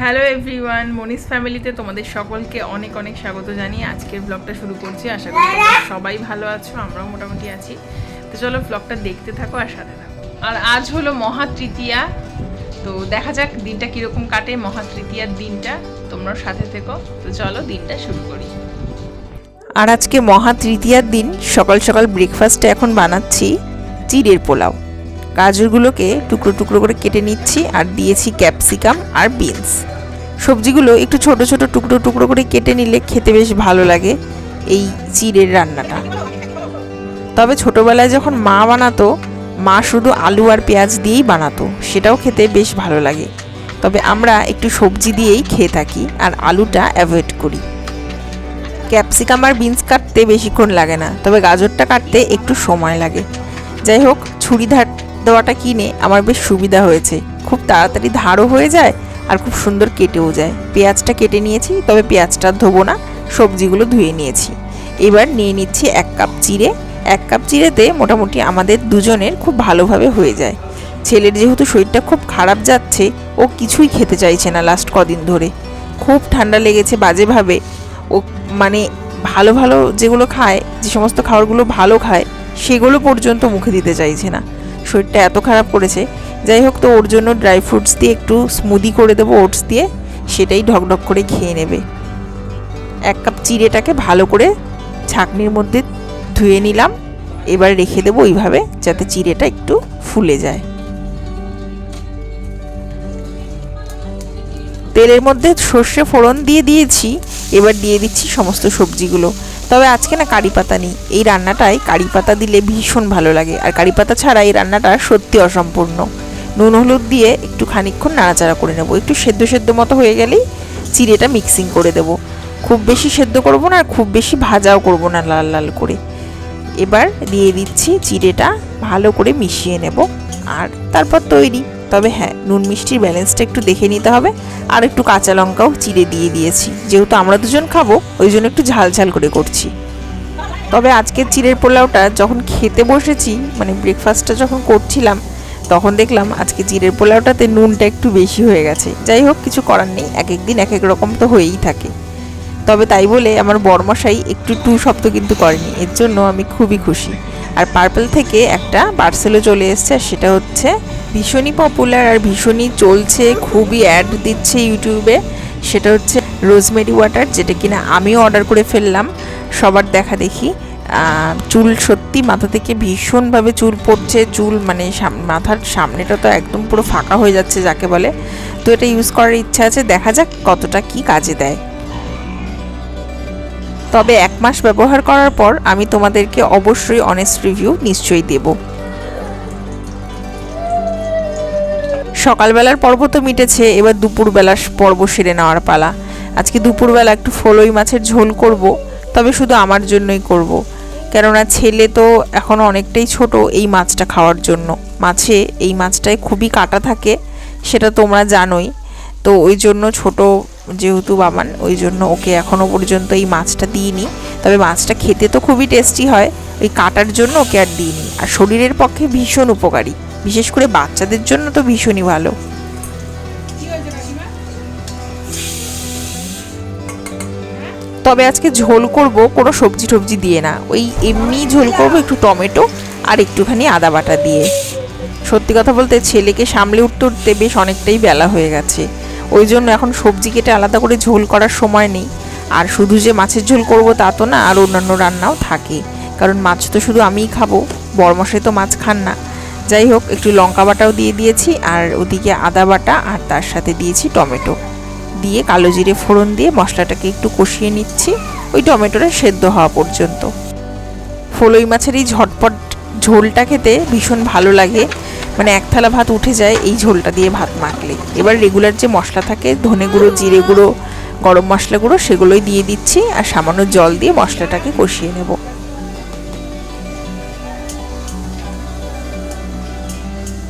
Hello everyone Moni's ফ্যামিলিতে তোমাদের সকলকে অনেক অনেক স্বাগত জানিয়ে আজকের ব্লগটা শুরু করছি। আশা করি সবাই ভালো আছো, আমরাও মোটামুটি আছি। তো চলো ব্লগটা দেখতে থাকো আর সাথে থাকো। আর আজ হলো মহা তৃতীয়া তো দেখা যাক দিনটা কীরকম কাটে মহা তৃতীয়ার দিনটা তোমরা সাথে থেকো। তো চলো দিনটা শুরু করি। আর আজকে মহা তৃতীয়ার দিন, সকাল সকাল ব্রেকফাস্টে এখন বানাচ্ছি চিড়ের পোলাও। গাজরগুলোকে টুকরো টুকরো করে কেটে নিচ্ছি আর দিয়েছি ক্যাপসিকাম আর বিনস সবজিগুলো একটু ছোট ছোট টুকরো টুকরো করে কেটে নিলে খেতে বেশ ভালো লাগে এই চিড়ের রান্নাটা। তবে ছোটবেলায় যখন মা বানাতো মা শুধু আলু আর পেঁয়াজ দিয়েই বানাতো, সেটাও খেতে বেশ ভালো লাগে। তবে আমরা একটু সবজি দিয়েই খেয়ে থাকি আর আলুটা অ্যাভয়েড করি। ক্যাপসিকাম আর বিনস কাটতে বেশিক্ষণ লাগে না, তবে গাজরটা কাটতে একটু সময় লাগে। যাই হোক, ছুরি ধার দেওয়াটা কিনে আমার বেশ সুবিধা হয়েছে। খুব তাড়াতাড়ি ধারও হয়ে যায় আর খুব সুন্দর কেটেও যায়। পেঁয়াজটা কেটে নিয়েছি, তবে পেঁয়াজটা ধোবো না, সবজিগুলো ধুয়ে নিয়েছি। এবার নিয়ে নিচ্ছি এক কাপ চিড়ে এক কাপ চিড়েতে মোটামুটি আমাদের দুজনের খুব ভালোভাবে হয়ে যায়। ছেলের যেহেতু শরীরটা খুব খারাপ যাচ্ছে, ও কিছুই খেতে চাইছে না লাস্ট কদিন ধরে। খুব ঠান্ডা লেগেছে বাজেভাবে। ও মানে ভালো ভালো যেগুলো খায়, যে সমস্ত খাবারগুলো ভালো খায়, সেগুলো পর্যন্ত মুখে দিতে চাইছে না। শরীরটা এত খারাপ করেছে। যাই হোক তো ওর জন্য ড্রাই ফ্রুটস দিয়ে একটু স্মুদি করে দেবো ওটস দিয়ে, সেটাই ঢকঢক করে খেয়ে নেবে। এক কাপ চিড়েটাকে ভালো করে ছাঁকনির মধ্যে ধুয়ে নিলাম। এবার রেখে দেবো ওইভাবে যাতে চিড়েটা একটু ফুলে যায়। তেলের মধ্যে সর্ষে ফোড়ন দিয়ে দিয়েছি, এবার দিয়ে দিচ্ছি সমস্ত সবজিগুলো। তবে আজকে না কারি পাতা নেই। এই রান্নাটায় কারি পাতা দিলে ভীষণ ভালো লাগে। আর কারি পাতা ছাড়া এই রান্নাটা সত্যি অসম্পূর্ণ। নুন, হলুদ দিয়ে একটু খানিকক্ষণ নাড়াচাড়া করে নেব। একটু সেদ্ধ সেদ্ধ মতো হয়ে গেলেই চিড়েটা মিক্সিং করে দেব। খুব বেশি সেদ্ধ করব না, আর খুব বেশি ভাজাও করব না লাল লাল করে। এবার দিয়ে দিচ্ছি চিড়েটা ভালো করে মিশিয়ে নেব। আর তারপর তৈরি। তবে হ্যাঁ নুন মিষ্টির ব্যালেন্সটা একটু দেখে নিতে হবে। আর একটু কাঁচা লঙ্কাও চিড়ে দিয়ে দিয়েছি। যেহেতু আমরা দুজন খাব, ওই জন্য একটু ঝাল ঝাল করে করছি। তবে আজকের চিড়ের পোলাওটা যখন খেতে বসেছি মানে ব্রেকফাস্টটা যখন করছিলাম, তখন দেখলাম আজকে চিড়ের পোলাওটাতে নুনটা একটু বেশি হয়ে গেছে। যাই হোক, কিছু করার নেই। এক এক দিন এক এক রকম তো হয়েই থাকে। তবে তাই বলে আমার বরমশাই একটু টু শব্দ কিন্তু করেনি। এর জন্য আমি খুবই খুশি। আর পার্পল থেকে একটা পার্সেলও চলে এসছে, আর সেটা হচ্ছে ভীষণই পপুলার আর ভীষণই চলছে, খুবই অ্যাড দিচ্ছে ইউটিউবে। সেটা হচ্ছে রোজমেরি ওয়াটার, যেটা কিনা আমিও অর্ডার করে ফেললাম। সবার দেখা দেখি। চুল সত্যি মাথা থেকে ভীষণভাবে চুল পড়ছে, চুল মানে মাথার সামনেটা তো একদম পুরো ফাঁকা হয়ে যাচ্ছে যাকে বলে। তো এটা ইউজ করার ইচ্ছা আছে, দেখা যাক কতটা কি কাজে দেয়। তবে এক মাস ব্যবহার করার পর আমি তোমাদেরকে অবশ্যই অনেস্ট রিভিউ নিশ্চয়ই দেব। সকালবেলার পর্ব তো মিটেছে, এবার দুপুরবেলার পর্ব সেরে নেওয়ার পালা। আজকে দুপুরবেলা একটু ফলই মাছের ঝোল করব, তবে শুধু আমার জন্যই করব। কেননা ছেলে তো এখনও অনেকটাই ছোট এই মাছটা খাওয়ার জন্য। মাছে এই মাছটায় খুবই কাটা থাকে, সেটা তোমরা জানোই। তো ওই জন্য ছোট যেহেতু বাবান, ওই জন্য ওকে এখনও পর্যন্ত এই মাছটা দিইনি। তবে মাছটা খেতে তো খুবই টেস্টি হয়, ওই কাটার জন্য ওকে আর দিইনি। আর শরীরের পক্ষে ভীষণ উপকারী, বিশেষ করে বাচ্চাদের জন্য তো ভীষণই ভালো। তবে আজকে ঝোল করব, কোনো সবজি টবজি দিয়ে না। ওই এমনি ঝোল করব একটু টমেটো আর একটুখানি আদা বাটা দিয়ে। সত্যি কথা বলতে ছেলেকে সামলে উঠতে উঠতে বেশ অনেকটাই বেলা হয়ে গেছে। ওই জন্য এখন সবজি কেটে আলাদা করে ঝোল করার সময় নেই। আর শুধু যে মাছের ঝোল করব তা তো না, আর অন্যান্য রান্নাও থাকে। কারণ মাছ তো শুধু আমিই খাব, বরমশাই তো মাছ খান না। যাই হোক, একটু লঙ্কা বাটাও দিয়ে দিয়েছি, আর ওদিকে আদা বাটা, আর তার সাথে দিয়েছি টমেটো। দিয়ে কালো জিরে ফোড়ন দিয়ে মশলাটাকে একটু কষিয়ে নিচ্ছি, ওই টমেটোটা সেদ্ধ হওয়া পর্যন্ত। ফলই মাছের এই ঝটপট ঝোলটা খেতে ভীষণ ভালো লাগে। মানে এক থালা ভাত উঠে যায় এই ঝোলটা দিয়ে ভাত মাখলে। এবার রেগুলার যে মশলা থাকে, ধনে গুঁড়ো, জিরে গুঁড়ো, গরম মশলা গুঁড়ো, সেগুলোই দিয়ে দিচ্ছি আর সামান্য জল দিয়ে মশলাটাকে কষিয়ে নেব।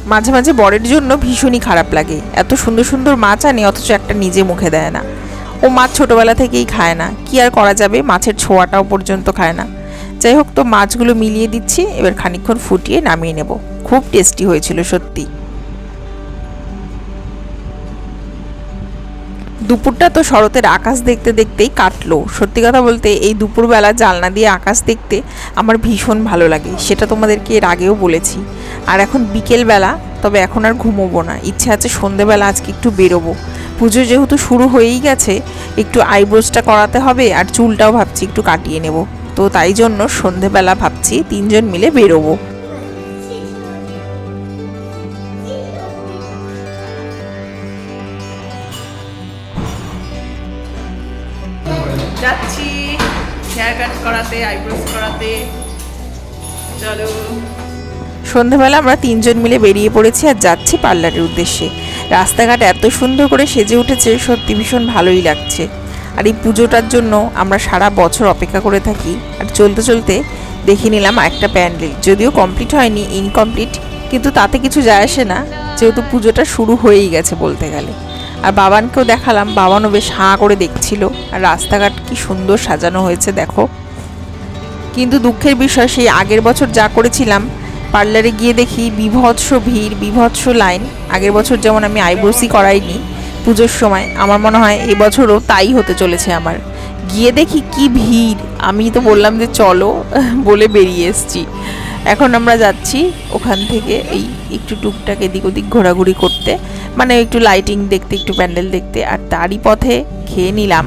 মাঝে মাঝে বরের জন্য ভীষণই খারাপ লাগে। এত সুন্দর সুন্দর মাছ আনে, অথচ একটা নিজে মুখে দেয় না। ও মাছ ছোটবেলা থেকেই খায় না। কি আর করা যাবে? মাছের ছোঁয়াটাও পর্যন্ত খায় না। যাই হোক, তো মাছগুলো মিলিয়ে দিচ্ছি। এবার খানিকক্ষণ ফুটিয়ে নামিয়ে নেব। খুব টেস্টি হয়েছিল, সত্যি। দুপুরটা তো শরতের আকাশ দেখতে দেখতেই কাটলো। সত্যি কথা বলতে, এই দুপুরবেলা জালনা দিয়ে আকাশ দেখতে আমার ভীষণ ভালো লাগে। সেটা তোমাদেরকে এর আগেও বলেছি। আর এখন বিকেলবেলা, তবে এখন আর ঘুমোবো না। ইচ্ছে আছে সন্ধেবেলা আজকে একটু বেরোবো। পুজো যেহেতু শুরু হয়েই গেছে, একটু আইব্রোসটা করাতে হবে আর চুলটাও ভাবছি একটু কাটিয়ে নেব। তো তাই জন্য সন্ধেবেলা ভাবছি তিনজন মিলে বেরোবো। যাচ্ছি, হেয়ার কাট করাতে আইব্রোস করাতে। চলো। সন্ধ্যাবেলা আমরা তিনজন মিলে বেরিয়ে পড়েছি আর যাচ্ছি পার্লারের উদ্দেশ্যে। রাস্তাঘাট এত সুন্দর করে সেজে উঠেছে, সত্যি ভীষণ ভালোই লাগছে। আর এই পুজোটার জন্য আমরা সারা বছর অপেক্ষা করে থাকি। আর চলতে চলতে দেখে নিলাম একটা প্যান্ডেল। যদিও কমপ্লিট হয়নি ইনকমপ্লিট কিন্তু তাতে কিছু যায় আসে না। যেহেতু পুজোটা শুরু হয়েই গেছে বলতে গেলে। আর বাবানকেও দেখালাম। বাবানও বেশ হাঁ করে দেখছিল। আর রাস্তাঘাট কি সুন্দর সাজানো হয়েছে, দেখো। কিন্তু দুঃখের বিষয়, সেই আগের বছর যা করেছিলাম, পার্লারে গিয়ে দেখি বিভৎস ভিড়, বিভৎস লাইন। আগের বছর যেমন আমি আইব্রোসি করাইনি পুজোর সময়, আমার মনে হয় এবছরও তাই হতে চলেছে আমার। গিয়ে দেখি কি ভিড়। আমি তো বললাম যে চলো বলে বেরিয়ে এসছি। এখন আমরা যাচ্ছি ওখান থেকে এই একটু টুকটাক এদিক ওদিক ঘোরাঘুরি করতে। মানে একটু লাইটিং দেখতে, একটু প্যান্ডেল দেখতে। আর তারই পথে খেয়ে নিলাম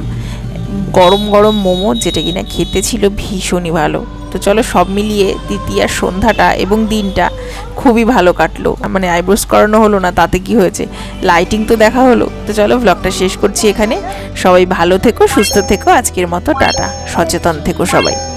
গরম গরম মোমো, যেটা কিনা খেতে ছিল ভীষণই ভালো। তো চলো সব মিলিয়ে দ্বিতীয়ার সন্ধ্যাটা এবং দিনটা খুবই ভালো কাটলো। মানে আইব্রোস করানো হলো না, তাতে কি হয়েছে? লাইটিং তো দেখা হলো। তো চলো ব্লগটা শেষ করছি এখানে। সবাই ভালো থেকো, সুস্থ থেকো। আজকের মতো টাটা। সচেতন থেকো সবাই।